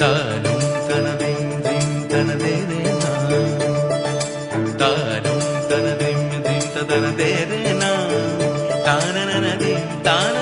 தாரும் தனதைந்திம் தனதேரேனா தாரும் தனதைந்திம் தனதேரேனா தானனதிம் தான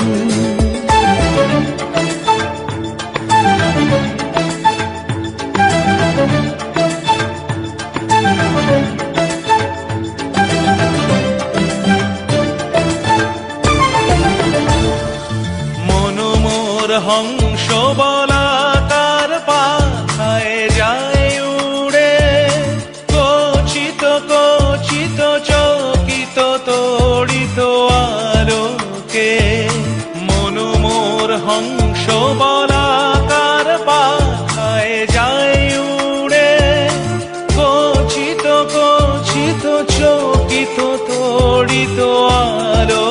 হংস বলাকার পাখায় যায় উড়ে। কচিত কচিত, চকিত, তড়িত আলোকে। মনোমোর হংস বলাকার পাখায় যায় উড়ে। কচিত কচিত, চকিত, তড়িত আলোকে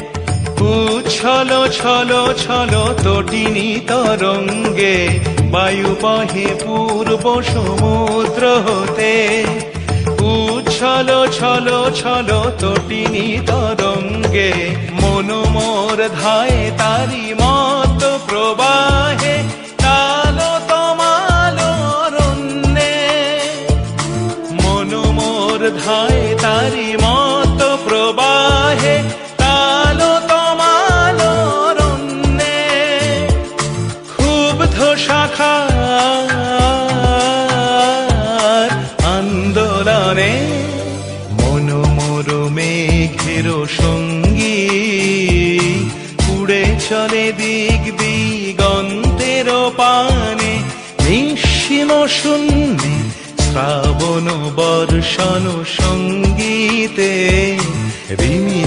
উচ্ছল ছল ছল তটিনী তরঙ্গে। বায়ু বহে পূর্ব সমুদ্র হতে। উচ্ছল ছল ছল তটিনী তরঙ্গে। মনোমোর ধায় তারি মত প্রবাহে, তালো তমালো অরণ্যে মনোমোর ধায় তারি মত শাখার আন্দোলনে মনোমোর মেঘের সঙ্গী। উড়ে চলে দিক দিগন্তের পানে। নিঃসীম শূন্যে শ্রাবণ বর্ষণ সঙ্গীতে রিমি